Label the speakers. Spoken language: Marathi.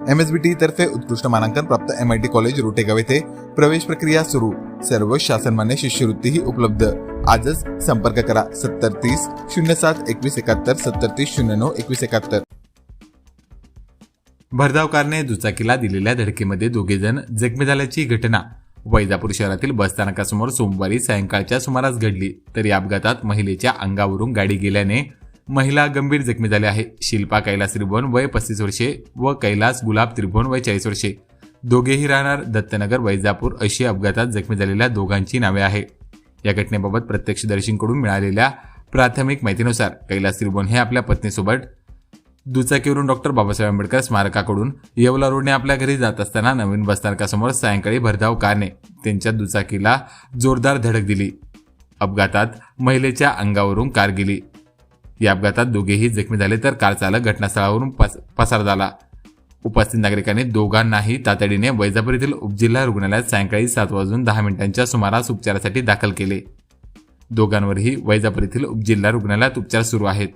Speaker 1: एमएसबीटी तर्फे उत्कृष्ट मानांकन प्राप्त M I T college Rotegaon येथे प्रवेश प्रक्रिया सुरू. सर्व शासनमान्य शिष्यवृत्तीही उपलब्ध. आजच संपर्क करा सत्तर तीस शून्य सात एकवीस एकाहत्तर सत्तर तीस शून्य नऊ एकवीस एकाहत्तर. भरधाव कारने दुचाकीला दिलेल्या धडकेमध्ये दोघे जण जखमी झाल्याची घटना. वैजापूर शहरातील बसस्थानकासमोर सोमवारी सायंकाळच्या सुमारास घडली तर या अपघातात महिलेच्या अंगावरून गाडी गेल्याने महिला गंभीर जखमी झाल्या आहे शिल्पा कैलास त्रिभुवन वय पस्तीस वर्षे व कैलास गुलाब त्रिभुवन वय चाळीस वर्षे. दोघेही राहणार दत्तनगर वैजापूर अशी अपघातात जखमी झालेल्या दोघांची नावे आहे या घटनेबाबत प्रत्यक्षदर्शींकडून मिळालेल्या प्राथमिक माहितीनुसार कैलास त्रिभुवन हे आपल्या पत्नीसोबत दुचाकीवरून डॉक्टर बाबासाहेब आंबेडकर स्मारकाकडून येवला रोडने आपल्या घरी जात असताना नवीन बसस्थानकासमोर सायंकाळी भरधाव कारने त्यांच्या दुचाकीला जोरदार धडक दिली. अपघातात महिलेच्या अंगावरून कार गेली. या अपघातात दोघेही जखमी झाले तर कार चालक घटनास्थळावरून पस- पसार झाला. उपस्थित नागरिकांनी दोघांनाही तातडीने वैजापूर येथील उपजिल्हा रुग्णालयात सायंकाळी सात वाजून दहा मिनिटांच्या सुमारास उपचारासाठी दाखल केले. दोघांवरही वैजापूर येथील उपजिल्हा रुग्णालयात उपचार सुरू आहेत.